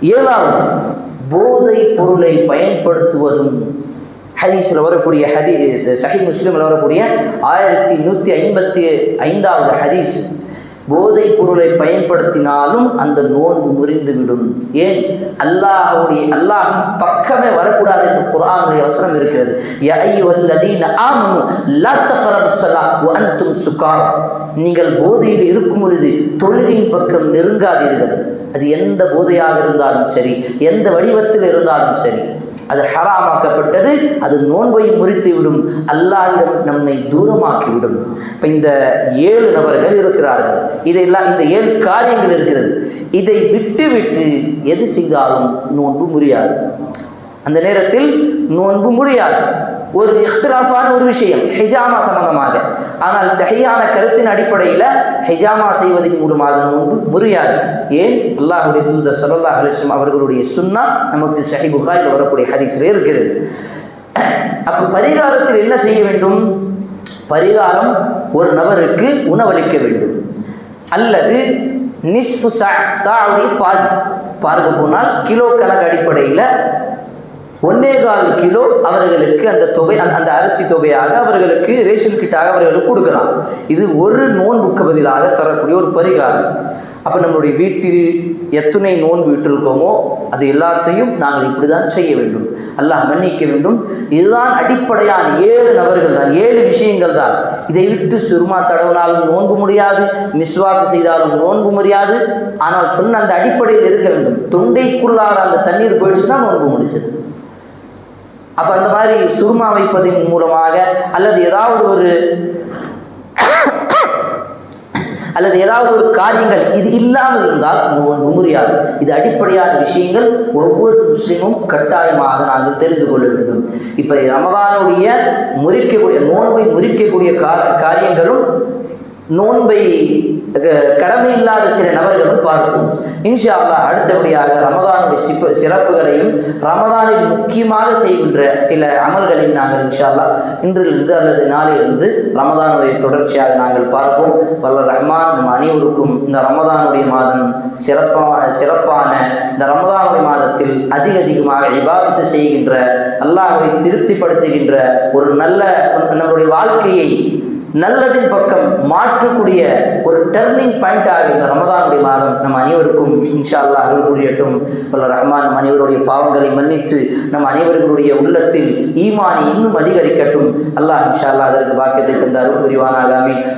ஏழாவது போதை பொருளை பயன்படுத்துவதும். ஹதீஸில் வரக்கூடிய ஹதி சஹி முஸ்லீமில் வரக்கூடிய ஆயிரத்தி நூற்றி ஐம்பத்தி ஐந்தாவது ஹதீஸ். போதை பொருளை பயன்படுத்தினாலும் அந்த நோன்பு முறிந்துவிடும். ஏன்? அல்லாஹுடைய அல்லாஹ் பக்கமே வரக்கூடாது என்று குரானுடைய வசனம் இருக்கிறது. யா அன்தும் நீங்கள் போதையில் இருக்கும் பொழுது தொழிலின் பக்கம் நெருங்காதீர்கள். அது எந்த போதையாக இருந்தாலும் சரி எந்த வடிவத்தில் இருந்தாலும் சரி. அது ஹராமாக்கப்பட்டது அது நோன்பையும் முறித்து விடும் அல்லாவிடம் நம்மை தூரமாக்கிவிடும். இப்போ இந்த ஏழு நபர்கள் இருக்கிறார்கள். இதெல்லாம் இந்த ஏழு காரியங்கள் இருக்கிறது. இதை விட்டு விட்டு எது செய்தாலும் நோன்பு முறியாது. அந்த நேரத்தில் நோன்பு முடியாது ஒரு இஃப்திலாஃபான ஒரு விஷயம் ஹிஜாமா சம்பந்தமாக. ஆனால் சகையான கருத்தின் அடிப்படையில் ஹிஜாமா செய்வதன் மூலமாக நோன்பு முறியாது. ஏன்? அல்லாஹுடைய தூதர் சல்லா அலிஸ்லாம் அவர்களுடைய சுன்னா நமக்கு சஹி புகாரில் வரக்கூடிய ஹதீஸில் இருக்கிறது. அப்போ பரிகாரத்தில் என்ன செய்ய வேண்டும்? பரிகாரம் ஒரு நபருக்கு உணவளிக்க வேண்டும். அல்லது நிஸ்பு சா சாவுடைய பாதி. பார்க்க போனால் கிலோ கணக்கு அடிப்படையில் ஒன்னே கால் கிலோ அவர்களுக்கு அந்த தொகை அந்த அந்த அரிசி தொகையாக அவர்களுக்கு ரேஷன் கிட்டாக அவர்களுக்கு கொடுக்கலாம். இது ஒரு நோன்புக்கு பதிலாக தரக்கூடிய ஒரு பரிகாரம். அப்போ நம்மளுடைய வீட்டில் எத்தனை நோன்பு விட்டிருக்கோமோ அது எல்லாத்தையும் நாங்கள் இப்படி தான் செய்ய வேண்டும். அல்லாஹ் மன்னிக்க வேண்டும். இதுதான் அடிப்படையான ஏழு நபர்கள் தான் ஏழு விஷயங்கள் தான். இதை விட்டு சுருமா தடவினாலும் நோன்பு முடியாது மிஸ்வாக்கு செய்தாலும் நோன்பு முடியாது. ஆனால் சொன்ன அந்த அடிப்படையில் இருக்க வேண்டும். தொண்டைக்குள்ளார அந்த தண்ணீர் போயிடுச்சுன்னா நோன்பு முடிச்சது அப்போ அந்த மாதிரி சுருமா வைப்பதன் மூலமாக அல்லது ஏதாவது ஒரு அல்லது ஏதாவது ஒரு காரியங்கள் இது இல்லாமல் இருந்தால் நோன்பு முடியாது இது அடிப்படையான விஷயங்கள் ஒவ்வொரு முஸ்லீமும் கட்டாயமாக நாங்கள் தெரிந்து கொள்ள வேண்டும். இப்போ ரமதானுடைய முறிக்கக்கூடிய நோன்பை முறிக்கக்கூடிய காரியங்களும் நோன்பை கடமை இல்லாத சில நபர்களும் பார்க்கும். இன்ஷா அல்லா அடுத்தபடியாக ரமதானுடைய சிப்ப சிறப்புகளையும் ரமதானில் முக்கியமாக செய்கின்ற சில அமல்களையும் நாங்கள் இன்ஷா அல்லா இன்றிலிருந்து அல்லது நாளிலிருந்து ரமதானுடைய தொடர்ச்சியாக நாங்கள் பார்ப்போம். வல்ல ரஹ்மான் நம் அனைவருக்கும் இந்த ரமதானுடைய மாதம் சிறப்பான சிறப்பான இந்த ரமதானுடைய மாதத்தில் அதிக அதிகமாக இபாதத்து செய்கின்ற அல்லாஹை திருப்திப்படுத்துகின்ற ஒரு நல்ல நம்மளுடைய வாழ்க்கையை நல்லதின் பக்கம் மாற்றக்கூடிய ஒரு டர்னிங் பாயிண்டாக இந்த ரமதானுடைய மாதம் நம் அனைவருக்கும் இன்ஷா அல்லா அருள் புரியட்டும். வல்ல ரஹ்மான் நம் அனைவருடைய பாவங்களை மன்னித்து நம் அனைவர்களுடைய உள்ளத்தில் ஈமானி இன்னும் அதிகரிக்கட்டும். அல்லாஹ் இன்ஷா அல்லா அதற்கு பாக்கியத்தை தந்த அருள் புரிவானாக.